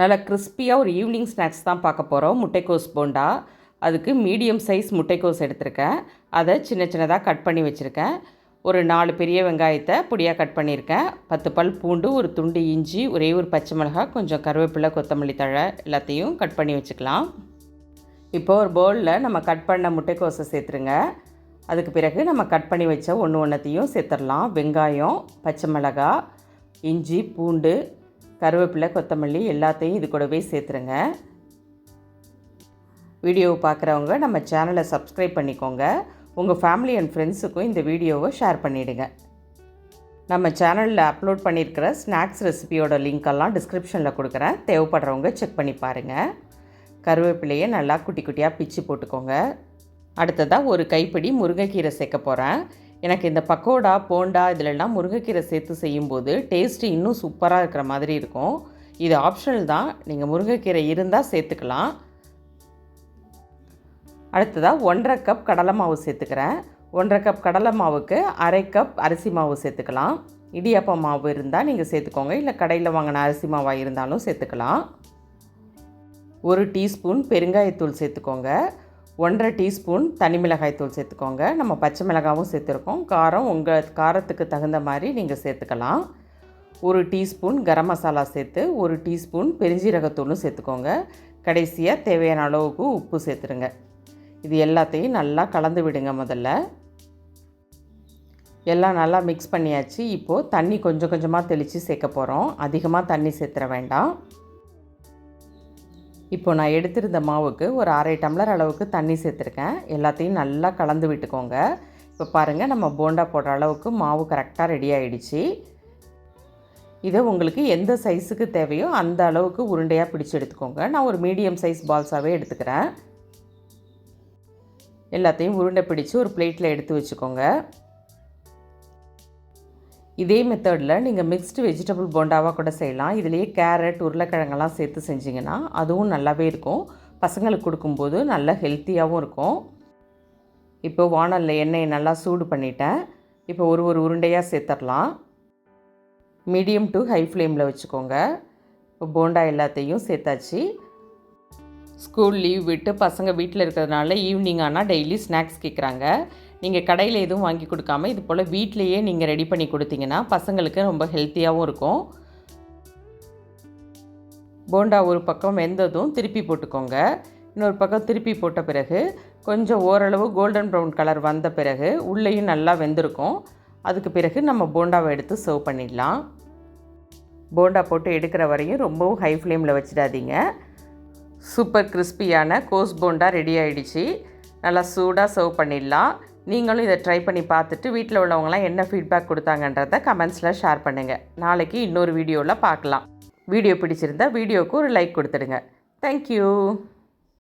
நல்லா கிறிஸ்பியாக ஒரு ஈவினிங் ஸ்நாக்ஸ் தான் பார்க்க போகிறோம் முட்டைக்கோஸ் போண்டா. அதுக்கு மீடியம் சைஸ் முட்டைக்கோஸ் எடுத்திருக்கேன். அதை சின்ன சின்னதாக கட் பண்ணி வச்சுருக்கேன். ஒரு நாலு பெரிய வெங்காயத்தை பொடியாக கட் பண்ணியிருக்கேன். பத்து பல் பூண்டு ஒரு துண்டு இஞ்சி ஒரே ஒரு பச்சை மிளகாய் கொஞ்சம் கருவேப்பிலை கொத்தமல்லி தழை எல்லாத்தையும் கட் பண்ணி வச்சுக்கலாம். இப்போ ஒரு பவுலில் நம்ம கட் பண்ண முட்டைக்கோஸை சேர்த்துருங்க. அதுக்கு பிறகு நம்ம கட் பண்ணி வச்ச ஒன்று ஒன்றத்தையும் சேர்த்துடலாம் வெங்காயம் பச்சை மிளகாய் இஞ்சி பூண்டு கருவேப்பிலை கொத்தமல்லி எல்லாத்தையும் இது கூடவே சேர்த்துருங்க. வீடியோவை பார்க்குறவங்க நம்ம சேனலை சப்ஸ்கிரைப் பண்ணிக்கோங்க. உங்கள் ஃபேமிலி அண்ட் ஃப்ரெண்ட்ஸுக்கும் இந்த வீடியோவை ஷேர் பண்ணிவிடுங்க நம்ம சேனலில் அப்லோட் பண்ணியிருக்கிற ஸ்நாக்ஸ் ரெசிபியோட லிங்க்கெல்லாம் டிஸ்கிரிப்ஷனில் கொடுக்குறேன். தேவைப்படுறவங்க செக் பண்ணி பாருங்கள் கருவேப்பிலையை நல்லா குட்டி குட்டியாக பிச்சு போட்டுக்கோங்க. அடுத்ததாக ஒரு கைப்பிடி முருங்கைக்கீரை சேர்க்க போகிறேன் எனக்கு இந்த பக்கோடா போண்டா இதிலெல்லாம் முருங்கைக்கீரை சேர்த்து செய்யும்போது டேஸ்ட்டு இன்னும் சூப்பராக இருக்கிற மாதிரி இருக்கும். இது ஆப்ஷனல் தான். நீங்கள் முருங்கைக்கீரை இருந்தால் சேர்த்துக்கலாம். அடுத்ததாக ஒன்றரை கப் கடலை மாவு சேர்த்துக்கிறேன். ஒன்றரை கப் கடலை மாவுக்கு அரை கப் அரிசி மாவு சேர்த்துக்கலாம். இடியாப்பம் மாவு இருந்தால் நீங்கள் சேர்த்துக்கோங்க. இல்லை கடையில் வாங்கின அரிசி மாவாக இருந்தாலும் சேர்த்துக்கலாம். ஒரு டீஸ்பூன் பெருங்காயத்தூள் சேர்த்துக்கோங்க. ஒன்றரை டீஸ்பூன் தனி மிளகாய் தூள் சேர்த்துக்கோங்க. நம்ம பச்சை மிளகாவும் சேர்த்துருக்கோம். காரம் உங்கள் காரத்துக்கு தகுந்த மாதிரி நீங்கள் சேர்த்துக்கலாம். ஒரு டீஸ்பூன் கரம் மசாலா சேர்த்து ஒரு டீஸ்பூன் பெருஞ்சீரகத்தூளும் சேர்த்துக்கோங்க. கடைசியாக தேவையான அளவுக்கு உப்பு சேர்த்துருங்க. இது எல்லாத்தையும் நல்லா கலந்து விடுங்க முதல்ல. எல்லாம் நல்லா மிக்ஸ் பண்ணியாச்சு. இப்போது தண்ணி கொஞ்சம் கொஞ்சமாக தெளித்து சேர்க்க போகிறோம் அதிகமாக தண்ணி சேர்த்துற வேண்டாம். இப்போ நான் எடுத்திருந்த மாவுக்கு ஒரு அரை டம்ளர் அளவுக்கு தண்ணி சேர்த்துருக்கேன். எல்லாத்தையும் நல்லா கலந்து விட்டுக்கோங்க. இப்போ பாருங்கள் நம்ம போண்டா போடுற அளவுக்கு மாவு கரெக்டாக ரெடி ஆகிடுச்சு இதை உங்களுக்கு எந்த சைஸுக்கு தேவையோ அந்த அளவுக்கு உருண்டையாக பிடிச்சி எடுத்துக்கோங்க. நான் ஒரு மீடியம் சைஸ் பால்ஸாகவே எடுத்துக்கிறேன். எல்லாத்தையும் உருண்டை பிடிச்சி ஒரு பிளேட்டில் எடுத்து வச்சுக்கோங்க. இதே மெத்தடில் நீங்கள் மிக்ஸ்டு வெஜிடபிள் போண்டாவாக கூட செய்யலாம். இதுலேயே கேரட் உருளைக்கிழங்கெல்லாம் சேர்த்து செஞ்சிங்கன்னா அதுவும் நல்லாவே இருக்கும். பசங்களுக்கு கொடுக்கும்போது நல்லா ஹெல்த்தியாகவும் இருக்கும். இப்போ வானலில் எண்ணெயை நல்லா சூடு பண்ணிட்டேன். இப்போ ஒரு ஒரு உருண்டையாக சேர்த்துடலாம் மீடியம் டு ஹை ஃப்ளேமில் வச்சுக்கோங்க. இப்போ போண்டா எல்லாத்தையும் சேர்த்தாச்சு. ஸ்கூல் லீவ் விட்டு பசங்க வீட்டில் இருக்கிறதுனால ஈவினிங் ஆனால் டெய்லி ஸ்நாக்ஸ் கேட்குறாங்க நீங்கள் கடையில் எதுவும் வாங்கி கொடுக்காம இது போல் வீட்டிலையே நீங்கள் ரெடி பண்ணி கொடுத்தீங்கன்னா பசங்களுக்கு ரொம்ப ஹெல்த்தியாகவும் இருக்கும். போண்டா ஒரு பக்கம் வெந்ததும் திருப்பி போட்டுக்கோங்க. இன்னொரு பக்கம் திருப்பி போட்ட பிறகு கொஞ்சம் ஓரளவு கோல்டன் ப்ரௌன் கலர் வந்த பிறகு உள்ளேயும் நல்லா வெந்திருக்கும். அதுக்கு பிறகு நம்ம போண்டாவை எடுத்து சர்வ் பண்ணிடலாம். போண்டா போட்டு எடுக்கிற வரையும் ரொம்பவும் ஹை ஃப்ளேமில் வச்சிடாதீங்க. சூப்பர் கிறிஸ்பியான கோஸ் போண்டா ரெடி ஆகிடுச்சு நல்லா சூடாக சர்வ் பண்ணிடலாம். நீங்களும் இதை ட்ரை பண்ணி பார்த்துட்டு வீட்டில் உள்ளவங்களாம் என்ன ஃபீட்பேக் கொடுத்தாங்கன்றத கமெண்ட்ஸில் ஷேர் பண்ணுங்கள் நாளைக்கு இன்னொரு வீடியோவில் பார்க்கலாம். வீடியோ பிடிச்சிருந்தா வீடியோவுக்கு ஒரு லைக் கொடுத்துடுங்க. தேங்க்யூ